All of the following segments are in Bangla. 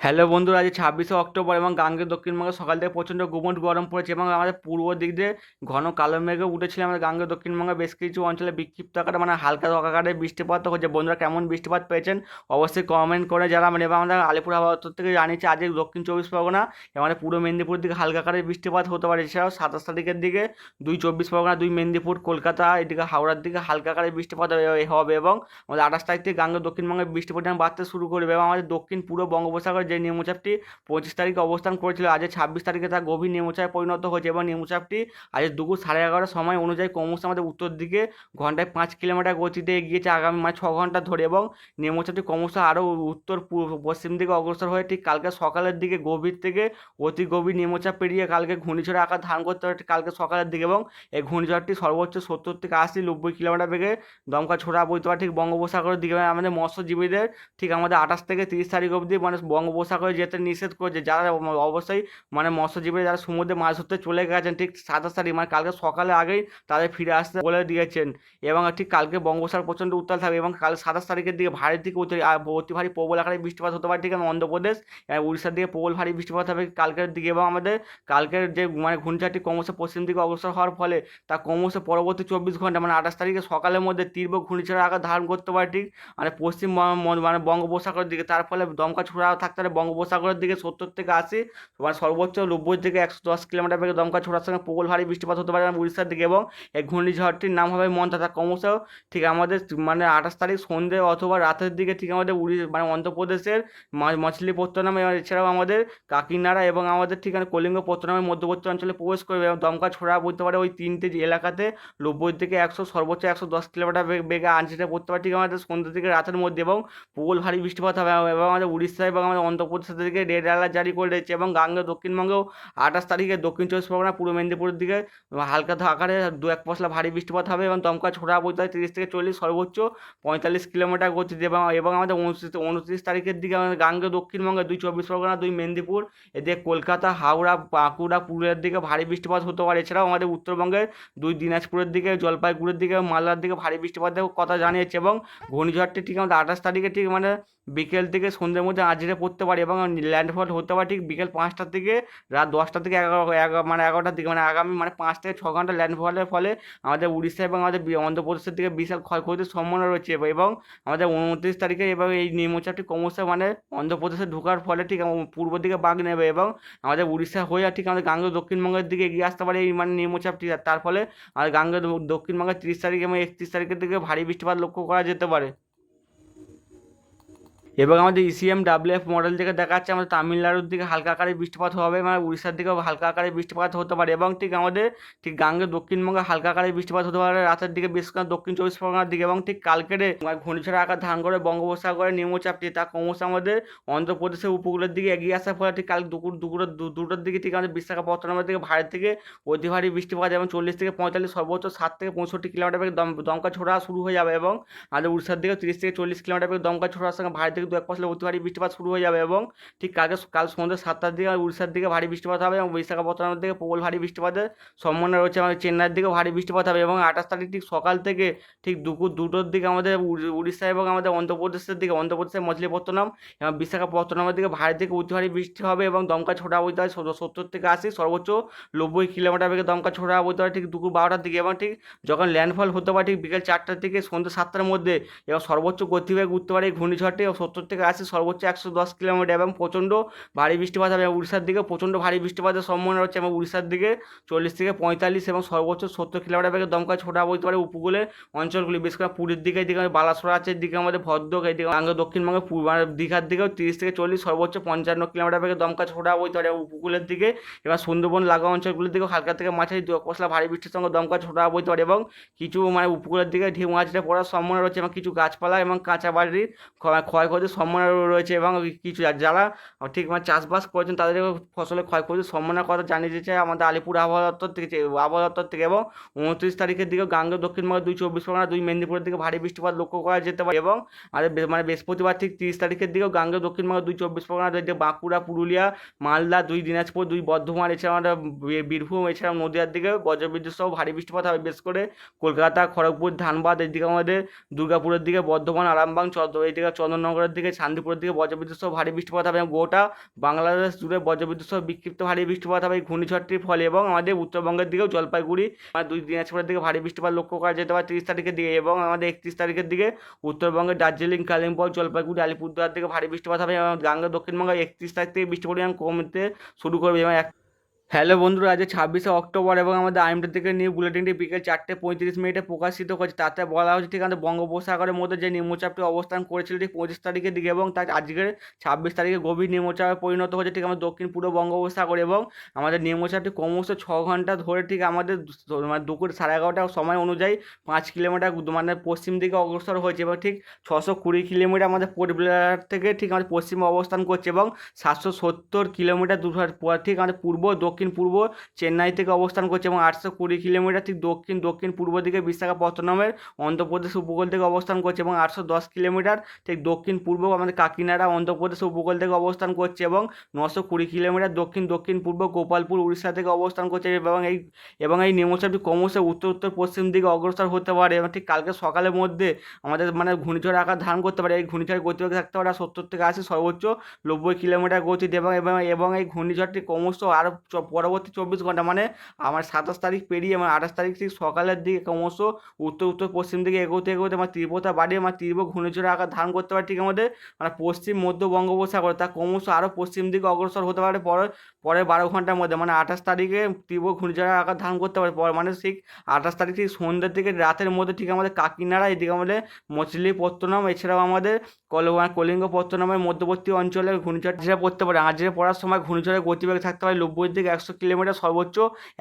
হ্যালো বন্ধুরা, আজ ছাব্বিশে অক্টোবর এবং গাঙ্গের দক্ষিণবঙ্গে সকাল থেকে প্রচণ্ড গুমট গরম পড়েছে এবং আমাদের পূর্ব দিক দিয়ে ঘন কালো মেঘে উঠেছিল আমাদের গাঙ্গের দক্ষিণবঙ্গে বেশ কিছু অঞ্চলে বিক্ষিপ্ত আকারে মানে হালকা আকারে বৃষ্টিপাত হচ্ছে। বন্ধুরা, কেমন বৃষ্টিপাত পেয়েছেন অবশ্যই কমেন্ট করে যারা মানে এবং আমরা আলিপুর আবহাওয়া দপ্তর থেকে জানিয়েছি আজ দক্ষিণ চব্বিশ পরগনা এবং আমাদের পূর্ব মেদিনীপুরের দিকে হালকা আকারে বৃষ্টিপাত হতে পারে। এছাড়াও সাতাশ তারিখের দিকে দুই চব্বিশ পরগনা, দুই মেদিনীপুর, কলকাতা, এদিকে হাওড়ার দিকে হালকা আকারে বৃষ্টিপাত হবে- এবং আমাদের আঠাশ তারিখ থেকে গাঙ্গের দক্ষিণবঙ্গে বৃষ্টির পরিমাণ বাড়তে শুরু করবে এবং আমাদের দক্ষিণ পূর্ব বঙ্গোপসাগরে যে নিম্নচাপটি পঁচিশ তারিখে অবস্থান করেছিল, আজ ছাব্বিশ তারিখে তা গভীর নিম্নচাপে পরিণত হয়েছে এবং নিম্নচাপটি আজ দুপুর সাড়ে এগারোটার সময় অনুযায়ী ক্রমশ আমাদের উত্তর দিকে ঘন্টায় পাঁচ কিলোমিটার গতিতে এগিয়েছে আগামী মানে ছ ঘণ্টা ধরে এবং নিম্নচাপটি ক্রমশ আরও উত্তর পূর্ব, পশ্চিম দিকে অগ্রসর হয়ে ঠিক কালকে সকালের দিকে গভীর থেকে অতি গভীর নিম্নচাপ পেরিয়ে কালকে ঘূর্ণিঝড়ের আকার ধারণ করতে পারে কালকে সকালের দিকে এবং এই ঘূর্ণিঝড়টি সর্বোচ্চ সত্তর থেকে আশি, নব্বই কিলোমিটার বেগে দমকা ছোড়া বইতে পারে ঠিক বঙ্গোপসাগরের দিকে আমাদের মৎস্যজীবীদের ঠিক আমাদের আঠাশ থেকে তিরিশ তারিখ অবধি মানে বঙ্গোপসাগরে যেতে নিষেধ করেছে। যারা অবশ্যই মানে মৎস্যজীবী যারা সমুদ্রে মাছ ধরতে চলে গেছেন, ঠিক সাতাশ তারিখ মানে কালকে সকালে আগেই তাদের ফিরে আসতে বলে দিয়েছেন। এবং ঠিক কালকে বঙ্গোপসাগর প্রচণ্ড উত্তাল থাকবে এবং কাল সাতাশ তারিখের দিকে ভারী দিকে অতি অতি ভারী প্রবল আকারে বৃষ্টিপাত হতে পারে, ঠিক আছে, অন্ধ্রপ্রদেশ উড়িষ্যার দিকে প্রবল ভারী বৃষ্টিপাত হবে কালকের দিকে। এবং আমাদের কালকের যে মানে ঘূর্ণিঝড়টি ক্রমশ পশ্চিম দিকে অগ্রসর হওয়ার ফলে তা ক্রমশ পরবর্তী চব্বিশ ঘণ্টা মানে আঠাশ তারিখে সকালের মধ্যে তীব্র ঘূর্ণিঝড়ের আকার ধারণ করতে পারে, ঠিক মানে পশ্চিম মানে বঙ্গোপসাগরের দিকে। তার ফলে দমকা ছোড়া থাকতে পারে বঙ্গোপসাগরের দিকে সত্তর থেকে আশি মানে সর্বোচ্চ নব্বই থেকে একশো দশ কিলোমিটার বেগে দমকা ছোড়ার সঙ্গে প্রবল ভারী বৃষ্টিপাত হতে পারে উড়িষ্যার দিকে এবং এই ঘূর্ণিঝড়টির নাম হবে মন্থা তা ক্রমশ ঠিক আমাদের মানে আঠাশ তারিখ সন্ধ্যে অথবা রাতের দিকে ঠিক আমাদের উড়ি মানে অন্ধ্রপ্রদেশের মা- মছলিপট্টনম এবং এছাড়াও আমাদের কাকিনাড়া এবং আমাদের ঠিকানা কলিঙ্গপট্টনমের মধ্যবর্তী অঞ্চলে প্রবেশ করবে এবং দমকা ছোড়া বলতে পারে ওই তিনটে এলাকাতে নব্বই থেকে একশো, সর্বোচ্চ একশো দশ কিলোমিটার বেগে আনছিটে পড়তে পারে ঠিক আমাদের সন্ধ্যা থেকে রাতের মধ্যে এবং প্রবল ভারী বৃষ্টিপাত হবে এবং আমাদের উড়িষ্যা এবং আমাদের অন্ধ্রপ্রদেশের দিকে রেড অ্যালার্ট জারি করে দিয়েছে এবং গাঙ্গে দক্ষিণবঙ্গেও আঠাশ তারিখে দক্ষিণ চব্বিশ পরগনা, পূর্ব মেদিনীপুরের দিকে হালকা আকারে দু এক পশলা ভারী বৃষ্টিপাত হবে এবং দমকা ছোড়া হয় তিরিশ থেকে চল্লিশ সর্বোচ্চ পঁয়তাল্লিশ কিলোমিটার গতিতে এবং এবং আমাদের উনত্রিশ উনত্রিশ তারিখের দিকে আমাদের গাঙ্গে দক্ষিণবঙ্গে দুই চব্বিশ পরগনা, দুই মেদিনীপুর, এদিকে কলকাতা, হাওড়া, বাঁকুড়া, পুরুলিয়ার দিকে ভারী বৃষ্টিপাত হতে পারে। এছাড়াও আমাদের উত্তরবঙ্গের দুই, দিনাজপুরের দিকে, জলপাইগুড়ির দিকে, মালদার দিকে ভারী বৃষ্টিপাতের কথা জানিয়েছে এবং ঘূর্ণিঝড়টি ঠিক আমাদের আঠাশ তারিখে ঠিক মানে বিকেল থেকে সন্ধ্যের মধ্যে আজরে পড়তে পারে এবং ল্যান্ডফল হতে পারে ঠিক বিকেল পাঁচটার থেকে রাত দশটা থেকে এগারো মানে এগারোটার দিকে মানে আগামী মানে পাঁচ থেকে ছ ঘণ্টা ল্যান্ডফলের ফলে আমাদের উড়িষ্যা এবং আমাদের অন্ধ্রপ্রদেশের দিকে বিশাল ক্ষয়ক্ষতির সম্ভাবনা রয়েছে এবং আমাদের উনত্রিশ তারিখে এবং এই নিম্নচাপটি ক্রমশ মানে অন্ধ্রপ্রদেশে ঢোকার ফলে ঠিক পূর্ব দিকে বাঁক নেবে এবং আমাদের উড়িষ্যা হয়ে ঠিক আমাদের গাঙ্গ দক্ষিণবঙ্গের দিকে এগিয়ে আসতে পারে এই মানে নিম্নচাপটি। তার ফলে আমাদের গাঙ্গ দক্ষিণবঙ্গের তিরিশ তারিখ এবং একত্রিশ তারিখের দিকে ভারী বৃষ্টিপাত লক্ষ্য করা যেতে পারে। এবং আমাদের ইসিএম ডাব্লিউএফ মডেল থেকে দেখা যাচ্ছে আমাদের তামিলনাড়ুর দিকে হালকা আকারে বৃষ্টিপাত হবে মানে উড়িষ্যার দিকেও হালকা আকারে বৃষ্টিপাত হতে পারে এবং ঠিক আমাদের ঠিক গাঙ্গে দক্ষিণবঙ্গে হালকা আকারে বৃষ্টিপাত হতে পারে, রাতের দিকে বেশ করে দক্ষিণ চব্বিশ পরগনার দিকে এবং ঠিক কালকেরে ঘূর্ণিঝড়ের আকার ধারণ করে বঙ্গোপসাগরের নিম্নচাপটি তা ক্রমশ আমাদের অন্ধ্রপ্রদেশের উপকূলের দিকে এগিয়ে আসার ফলে ঠিক কাল দুপুর দুপুর দুটোর দিকে ঠিক আমাদের বিশাখাপত্তনমের দিকে ভারত থেকে অতি ভারী বৃষ্টিপাত এবং চল্লিশ থেকে পঁয়তাল্লিশ, সর্বোচ্চ সাত থেকে পঁয়ষট্টি কিলোমিটার দমকা ছোড়া শুরু হয়ে যাবে এবং আমাদের উড়িষ্যার দিকে তিরিশ থেকে চল্লিশ কিলোমিটার দমকা ছোড়ার সঙ্গে ভারত থেকে দু এক পশলা অতি ভারী বৃষ্টিপাত শুরু হয়ে যাবে এবং ঠিক কালকে কাল সন্ধ্যে সাতটার দিকে উড়িষ্যার দিকে ভারী বৃষ্টিপাত হবে এবং বিশাখাপত্তনমের দিকে প্রবল ভারী বৃষ্টিপাতের সম্ভাবনা রয়েছে আমাদের চেন্নাইয়ের দিকে ভারী বৃষ্টিপাত হবে এবং আঠাশ তারিখ ঠিক সকাল থেকে ঠিক দুপুর দুটোর দিকে আমাদের উড়িষ্যা এবং আমাদের অন্ধ্রপ্রদেশের দিকে, অন্ধ্রপ্রদেশের মছলিপত্তনম এবং বিশাখাপত্তনমের দিকে ভারী থেকে অতি ভারী বৃষ্টি হবে এবং দমকা ছোটা বইতে হয় সত্তর- সত্তর থেকে আশি, সর্বোচ্চ নব্বই কিলোমিটার বেগে দমকা ছোড়া বইতে হয় ঠিক দুপুর বারোটার দিকে এবং ঠিক যখন ল্যান্ডফল হতে পারে ঠিক বিকেল চারটার থেকে সন্ধ্যে সাতটার মধ্যে এবং সর্বোচ্চ গতিবেগ উঠতে পারে এই ঘূর্ণিঝড়টি এবং সত্তর থেকে আশি, সর্বোচ্চ একশো দশ কিলোমিটার এবং প্রচণ্ড ভারী বৃষ্টিপাত হবে উড়িষ্যার দিকে প্রচণ্ড ভারী বৃষ্টিপাতের সম্ভাবনা রয়েছে এবং উড়িষ্যার দিকে চল্লিশ থেকে পঁয়তাল্লিশ এবং সর্বোচ্চ সত্তর কিলোমিটার বেগে দমকা ছোটা বইতে পারে উপকূলের অঞ্চলগুলি, বিশেষ করে পুরীর দিকে, এদিকে আমাদের আছে, এদিকে আমাদের ভদ্রক, এদিকে আঙ্গ দক্ষিণবঙ্গে দীঘার দিকেও তিরিশ থেকে চল্লিশ, সর্বোচ্চ পঞ্চান্ন কিলোমিটার বেগে দমকা ছোটা বইতে পারে উপকূলের দিকে এবার সুন্দরবন লাগা অঞ্চলগুলির দিকেও হালকা থেকে এক পশলা ভারী বৃষ্টির সঙ্গে দমকা ছোটা বইতে পারে এবং কিছু মানে উপকূলের দিকে ঢেউ মাছটা পড়ার সম্ভাবনা রয়েছে এবং কিছু গাছপালা এবং কাঁচা বাড়ির ক্ষয়- ক্ষয়ক্ষতির সম্ভাবনা রয়েছে এবং কিছু যারা ঠিক মানে চাষবাস করেছেন তাদের ফসলের ক্ষয়ক্ষতির সম্ভাবনার কথা জানিয়ে দিয়েছে আমাদের আলিপুর আবহাওয়া দপ্তর থেকে আবহাওয়া দপ্তর থেকে এবং উনত্রিশ তারিখের দিকে গাঙ্গে দক্ষিণবঙ্গে দুই চব্বিশ পরগনা দুই মেদিনীপুরের দিকে ভারী বৃষ্টিপাত লক্ষ্য করা যেতে পারে এবং বে- মানে বৃহস্পতিবার ঠিক তিরিশ তারিখের দিকেও গাঙ্গে দক্ষিণবঙ্গে দুই চব্বিশ পরগনা বাঁকুড়া, পুরুলিয়া, মালদা, দুই দিনাজপুর, দুই বর্ধমান এছাড়া আমাদের বীরভূম এছাড়া নদীয়ার দিকে বজ্রবিদ্যুৎ সহ ভারী বৃষ্টিপাত হবে। বিশেষ করে কলকাতা, খড়গপুর, ধানবাদ, এদিকে আমাদের দুর্গাপুরের দিকে বর্ধমান, আরামবাগ, চন্দ্র এইদিকে চন্দননগরের আলিপুরদুয়ারের দিকে শান্তিপুরের দিকে বজ্রবিদ্যুৎ সহ ভারী বৃষ্টিপাত হবে এবং গোটা বাংলাদেশ জুড়ে বজ্রবিদ্যুৎ সহ বিক্ষিপ্ত ভারী বৃষ্টিপাত হবে। এই ঘূর্ণিঝড়টির ফলে এবং আমাদের উত্তরবঙ্গের দিকেও জলপাইগুড়ি দুই দিনাজপুরের দিকে ভারী বৃষ্টিপাত লক্ষ্য করা যেতে পারে তিরিশ তারিখের দিকে এবং আমাদের একত্রিশ তারিখের দিকে উত্তরবঙ্গের দার্জিলিং, কালিম্পং, জলপাইগুড়ি, আলিপুরদুয়ার দিকে ভারী বৃষ্টিপাত হবে এবং গাঙ্গা দক্ষিণবঙ্গে একত্রিশ তারিখ থেকে বৃষ্টি পরিমাণ কমতে শুরু করবে এবং এক হ্যালো বন্ধুরা, আজ ছাব্বিশে অক্টোবর এবং আমাদের আইএমটি থেকে নিউ বুলেটিনটি বিকেল চারটে পঁয়ত্রিশ মিনিটে প্রকাশিত করছে তাতে বলা হচ্ছে ঠিক আমাদের বঙ্গোপসাগরের মধ্যে যে নিম্নচাপটি অবস্থান করেছিল ঠিক পঁচিশ তারিখের দিকে এবং তার আজকের ছাব্বিশ তারিখে গভীর নিম্নচাপে পরিণত হয়েছে ঠিক আমাদের দক্ষিণ পূর্ব বঙ্গোপসাগর এবং আমাদের নিম্নচাপটি ক্রমশ ছ ঘণ্টা ধরে ঠিক আমাদের মানে দুপুর সাড়ে এগারোটার সময় অনুযায়ী পাঁচ কিলোমিটার মানে পশ্চিম দিকে অগ্রসর হয়েছে এবং ঠিক ছশো কুড়ি কিলোমিটার আমাদের পোর্ট ব্লেয়ার থেকে ঠিক আমাদের পশ্চিমে অবস্থান করছে এবং সাতশো সত্তর কিলোমিটার পর ঠিক আমাদের পূর্ব দক্ষিণ পূর্ব চেন্নাই থেকে অবস্থান করছে এবং আটশো কুড়ি কিলোমিটার ঠিক দক্ষিণ দক্ষিণ পূর্ব দিকে বিশাখাপত্তনমের অন্ধ্রপ্রদেশ উপকূল থেকে অবস্থান করছে এবং আটশো দশ কিলোমিটার ঠিক দক্ষিণ পূর্ব আমাদের কাকিনাড়া অন্ধ্রপ্রদেশ উপকূল থেকে অবস্থান করছে এবং নশো কুড়ি কিলোমিটার দক্ষিণ দক্ষিণ পূর্ব গোপালপুর, উড়িষ্যা থেকে অবস্থান করছে এবং এই এবং এই নিম্নচাপটি ক্রমশ উত্তর উত্তর পশ্চিম দিকে অগ্রসর হতে পারে এবং ঠিক কালকে সকালের মধ্যে আমাদের মানে ঘূর্ণিঝড় আকার ধারণ করতে পারে। এই ঘূর্ণিঝড় গতিবেগ থাকতে পারে সত্তর থেকে আশি সর্বোচ্চ নব্বই কিলোমিটার গতিতে এবং এবং এই ঘূর্ণিঝড়টি ক্রমশ আরও পরবর্তী চব্বিশ ঘণ্টা মানে আমার সাতাশ তারিখ পেরিয়ে আমার আঠাশ তারিখ ঠিক সকালের দিকে ক্রমশ উত্তর উত্তর, পশ্চিম দিকে এগোতে এগোতে আমার তীব্রতা বাড়িয়ে আমার তীব্র ঘূর্ণিঝড়ের আকার ধারণ করতে পারে ঠিক আমাদের মানে পশ্চিম, মধ্য বঙ্গোপসাগর। তা ক্রমশ আরও পশ্চিম দিকে অগ্রসর হতে পারে পরে পরে বারো ঘণ্টার মধ্যে। মানে আঠাশ তারিখে তীব্র ঘূর্ণিঝড়ের আকার ধারণ করতে পারে পরে। মানে ঠিক আঠাশ তারিখ ঠিক সন্ধ্যের দিকে, রাতের মধ্যে ঠিক আমাদের কাকিনাড়া, এদিকে আমাদের মছলিপত্তনম, এছাড়াও আমাদের কল কলিঙ্গপত্তনমের মধ্যবর্তী অঞ্চলে ঘূর্ণিঝড় যেটা পড়তে পারে। আজকে পড়ার সময় ঘূর্ণিঝড়ের গতিবেগ থাকতে পারে নব্বই থেকে একশো কিলোমিটার সর্বোচ্চ,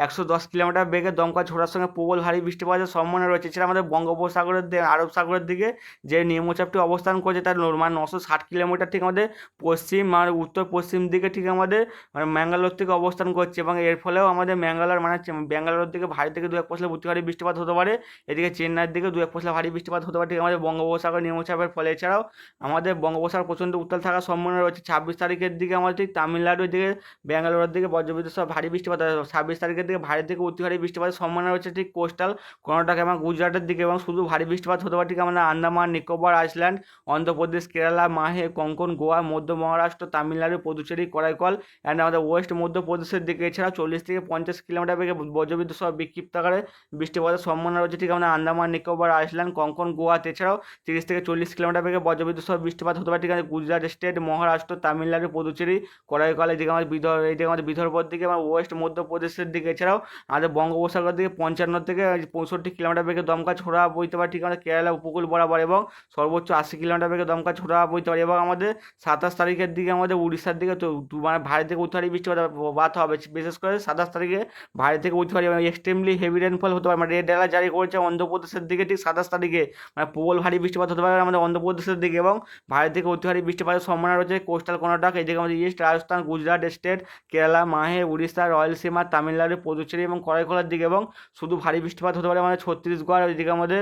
একশো দশ কিলোমিটার বেগে। দমকা ঝোড়ার সঙ্গে প্রবল ভারী বৃষ্টিপাতের সম্ভাবনা রয়েছে। এছাড়া আমাদের বঙ্গোপসাগরের আরব সাগরের দিকে যে নিম্নচাপটি অবস্থান করছে, তার মানে নশো ষাট কিলোমিটার ঠিক আমাদের পশ্চিম মানে উত্তর পশ্চিম দিকে ঠিক আমাদের মানে ম্যাঙ্গালোর থেকে অবস্থান করছে। এবং এর ফলেও আমাদের ম্যাঙ্গালোর মানে ব্যাঙ্গালোর দিকে ভারী থেকে দু এক পশলা ভারী বৃষ্টিপাত হতে পারে। এদিকে চেন্নাইয়ের দিকে দু এক পশলা ভারী বৃষ্টিপাত হতে পারে ঠিক আমাদের বঙ্গোপসাগর নিম্নচাপের ফলে। এছাড়াও আমাদের বঙ্গোপসাগর প্রচণ্ড উত্তাল থাকার সম্ভাবনা রয়েছে। ছাব্বিশ তারিখের দিকে আমাদের ঠিক তামিলনাড়ুর দিকে, ব্যাঙ্গালোরের দিকে, বজ্রবিদ্যুৎ সহ ভারী বৃষ্টিপাত। ছাব্বিশ তারিখের দিকে ভারী থেকে অতি ভারী বৃষ্টিপাতের সম্ভাবনা রয়েছে ঠিক কোস্টাল, কর্ণাটক এবং গুজরাটের দিকে এবং শুধু ভারী বৃষ্টিপাত হতে পারে ঠিক আমাদের আন্দামান, নিকোবর, আইসল্যান্ড, অন্ধ্রপ্রদেশ, কেরালা, মাহে, কঙ্কন, গোয়া, মধ্য মহারাষ্ট্র, তামিলনাড়ু, পুদুচেরি, করাইকল অ্যান্ড আমাদের ওয়েস্ট মধ্যপ্রদেশের দিকে। এছাড়া চল্লিশ থেকে পঞ্চাশ কিলোমিটার বেগে বজ্রবিদ্যুৎ সহ বিক্ষিপ্ত আকারে বৃষ্টিপাতের সম্ভাবনা রয়েছে ঠিক আমাদের আন্দামান, নিকোবর, আইসল্যান্ড, কঙ্কন, গোয়াতে। এছাড়াও তিরিশ থেকে চল্লিশ কিলোমিটার বেগে বজ্রবিদ্যুৎ সহ বৃষ্টিপাত হতে পারে, ঠিক আছে, গুজরাট স্টেট, মহারাষ্ট্র, তামিলনাড়ু, পুদুচেরি, করাইকল এদিকে আমাদের বিদর্ভ এইদিকে আমাদের বিদর্ভর দিকে এবং ওয়েস্ট, মধ্যপ্রদেশের দিকে, এছাড়াও আমাদের বঙ্গোপসাগর দিকে পঞ্চান্ন থেকে পঁয়ষট্টি কিলোমিটার বেগে দমকা ছোড়া বইতে পারে, ঠিক আমাদের কেরালা, উপকূল বরাবর, এবং সর্বোচ্চ আশি কিলোমিটার বেগে দমকা ছোড়া বইতে পারে, এবং আমাদের সাতাশ তারিখের দিকে আমাদের উড়িষ্যার দিকে তো মানে ভারী থেকে উত্তর বৃষ্টিপাত বাত হবে, বিশেষ করে সাতাশ তারিখে ভারী থেকে উত্তর এবং এক্সট্রিমলি হেভি রেনফল হতে পারে মানে রেড অ্যালার্ট জারি করেছে, অন্ধ্রপ্রদেশের দিকে, ঠিক সাতাশ তারিখে মানে প্রবল ভারী বৃষ্টিপাত হতে পারে আমাদের অন্ধ্রপ্রদেশের দিকে, এবং ভারী থেকে অতিহারী বৃষ্টিপাতের সম্ভাবনা রয়েছে। কোস্টাল, কর্ণাটক, এদিকে আমাদের ইস্ট রাজস্থান, গুজরাট স্টেট কেরালা, মাহে, উড়িষ্যা রয়লসীমা তামিলনাড়ু, পুদুচেরি এবং করাইখোলার দিকে এবং শুধু ভারী বৃষ্টিপাত হতে পারে আমাদের ছত্তিশগড়, এদিকে আমাদের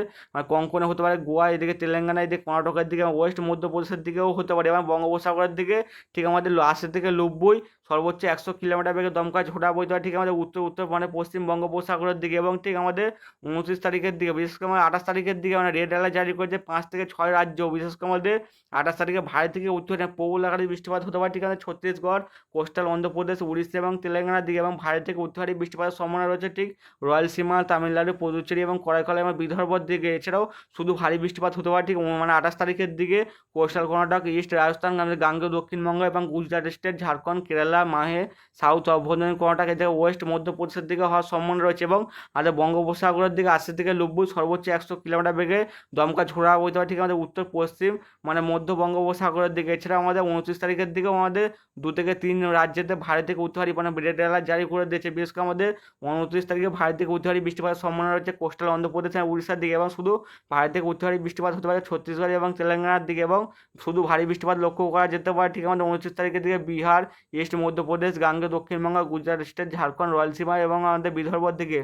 কঙ্কনে হতে পারে গোয়া, এদিকে তেলেঙ্গানা, এদিকে কর্ণাটকের দিকে এবং ওয়েস্ট মধ্যপ্রদেশের দিকেও হতে পারে। এবং বঙ্গোপসাগরের দিকে, ঠিক আমাদের আশি থেকে নব্বই সর্বোচ্চ একশো কিলোমিটার বেগে দমকা ঝোড়া বইতে পারে ঠিক আমাদের উত্তর উত্তর মানে পশ্চিম বঙ্গোপসাগরের দিকে এবং ঠিক আমাদের উনত্রিশ তারিখের দিকে, বিশেষ করে আমাদের আঠাশ তারিখের দিকে মানে রেড অ্যালার্ট জারি করেছে পাঁচ থেকে ছয় রাজ্য। বিশেষ করে আমাদের আঠাশ তারিখে ভারী থেকে উত্তর প্রবল আকারে বৃষ্টিপাত হতে পারে, ঠিক আছে ছত্তিশগড়, কোস্টাল অন্ধ্রপ্রদেশ, উড়িষ্যা এবং তেলেঙ্গানার দিকে এবং ভারী থেকে উত্তর বৃষ্টিপাতের সম্ভাবনা রয়েছে ঠিক রয়লসীমা তামিলনাড়ু, পুদুচেরি এবং করাইকলা এবং বিদর্ভর দিকে। এছাড়াও শুধু ভারী বৃষ্টিপাত হতে পারে ঠিক মানে আঠাশ তারিখের দিকে কোস্টাল কর্ণাটক, ইস্ট রাজস্থান, আমাদের গাঙ্গেয় দক্ষিণবঙ্গ এবং গুজরাট স্টেট ঝাড়খণ্ড, কেরালা মাহে সাউথ অভ্যন্তরীণ কর্ণাটক এদিকে ওয়েস্ট মধ্যপ্রদেশের দিকে হওয়ার সম্ভাবনা রয়েছে এবং আমাদের বঙ্গোপসাগরের দিকে আশি থেকে নব্বই, সর্বোচ্চ একশো কিলোমিটার বেগে দমকা ঝোড়া বইতে পারে, ঠিক আমাদের উত্তর, পশ্চিম মানে মধ্য বঙ্গোপসাগরের দিকে। এছাড়া আমাদের উনত্রিশ তারিখের দিকেও আমাদের দু থেকে তিন রাজ্যেতে ভারী থেকে উত্তর মানে রেড অ্যালার্ট জারি করে দিয়েছে। বিশেষ করে আমাদের উনত্রিশ তারিখে ভারী থেকে উত্তর বৃষ্টিপাতের সম্ভাবনা রয়েছে কোস্টাল অন্ধ্রপ্রদেশ এবং উড়িষ্যার দিকে এবং শুধু ভারী থেকে উত্তর বৃষ্টিপাত হতে পারে ছত্তিশগড় এবং তেলেঙ্গানার দিকে এবং শুধু ভারী বৃষ্টিপাত লক্ষ্য করা যেতে পারে, ঠিক আমাদের উনত্রিশ তারিখের দিকে বিহার ইস্ট মধ্যপ্রদেশ, গাঙ্গে দক্ষিণবঙ্গ গুজরাট, স্টেট, ঝাড়খণ্ড রয়লসীমা এবং আমাদের বিদর্ভর দিকে।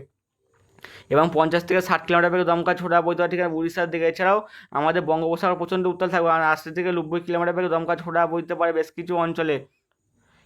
এবং পঞ্চাশ থেকে ষাট কিলোমিটার বেগে দমকা, ছোটা বইতে ঠিক আছে উড়িষ্যার দিকে। এছাড়াও আমাদের বঙ্গোপসাগর প্রচণ্ড উত্তাল থাকবে। আর আশি থেকে নব্বই কিলোমিটার বেগে দমকা, ছোটা বইতে পারে বেশ কিছু অঞ্চলে।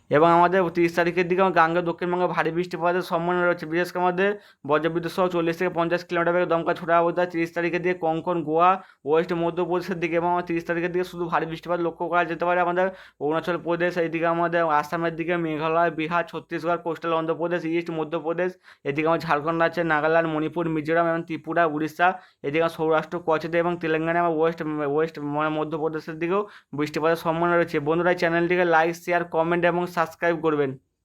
এবং আমাদের তিরিশ তারিখের দিকে গাঙ্গে দক্ষিণবঙ্গে ভারী বৃষ্টিপাতের সম্ভাবনা রয়েছে। বিশেষ করে আমাদের বজ্রবিদ্যুৎ সহ চল্লিশ থেকে পঞ্চাশ কিলোমিটার বেগে দমকা ছোটা অবস্থা। তিরিশ তারিখের দিকে কঙ্কন, গোয়া, ওয়েস্ট মধ্যপ্রদেশের দিকে এবং তিরিশ তারিখের দিকে শুধু ভারী বৃষ্টিপাত লক্ষ্য করা যেতে পারে আমাদের অরুণাচল প্রদেশ এইদিকে আমাদের আসামের দিকে মেঘালয়, বিহার, ছত্তিশগড়, কোস্টাল অন্ধ্রপ্রদেশ, ইস্ট মধ্যপ্রদেশ, এদিকে আমার ঝাড়খণ্ড আছে, নাগাল্যান্ড, মণিপুর, মিজোরাম এবং ত্রিপুরা, উড়িষ্যা, এদিকে সৌরাষ্ট্র কচদে এবং তেলেঙ্গানা এবং ওয়েস্ট ওয়েস্ট মধ্যপ্রদেশের দিকেও বৃষ্টিপাতের সম্ভাবনা রয়েছে। বন্ধুরা চ্যানেলটিকে লাইক, শেয়ার, কমেন্ট এবং সাবস্ক্রাইব করবেন।